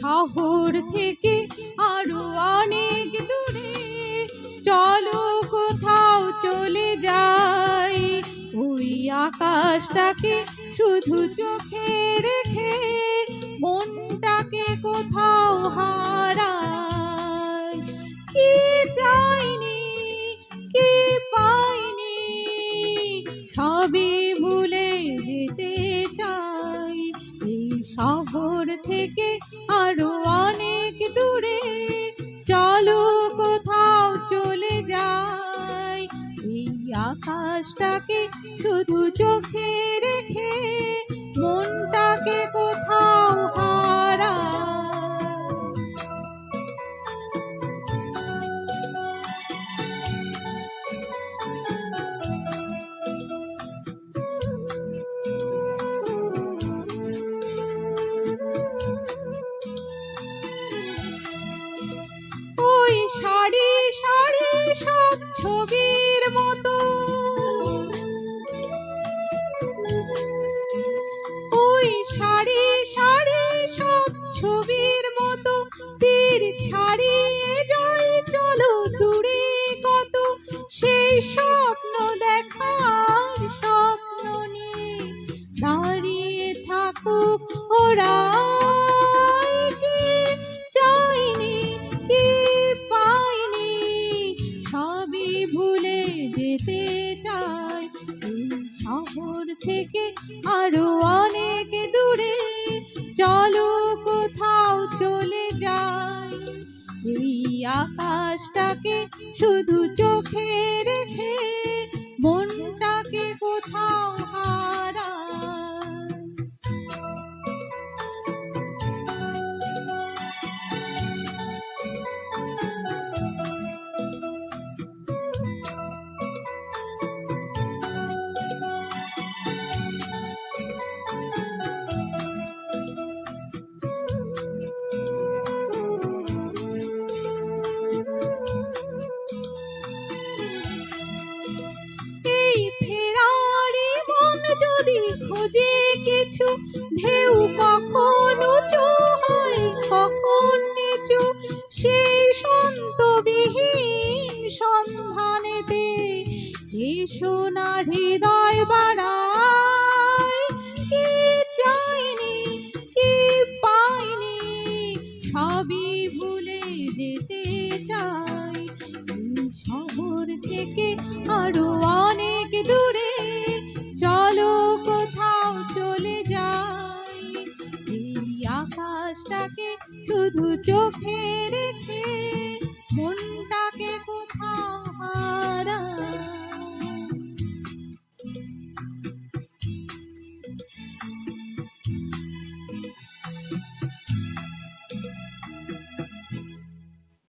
শহর থেকে আরও অনেক দূরে। চলো কোথাও চলে যাই। ওই আকাশটাকে শুধু চোখে থেকে আরও অনেক দূরে। চলো কোথাও চলে যাই। এই আকাশটাকে শুধু চোখে সারি সারি সব ছবির মতো। ওই সারি সারি সব ছবির যেতে চাই শহর থেকে আরও অনেক দূরে। চলো কোথাও চলে যাই। এই আকাশটাকে শুধু চোখে রেখে মনটাকে কোথাও হারাই। খোঁজে কিছু ঢেউ কখন উঁচু হয় কখন নিচু সেই সন্তবিহীন সন্ধানেতে এসো না হৃদয় বাড়ায়। কি চাইনি, কি পাইনি, সবই ভুলে যেতে চাই। শহর থেকে আরও অনেক দূরে শুধু চোখে রেখে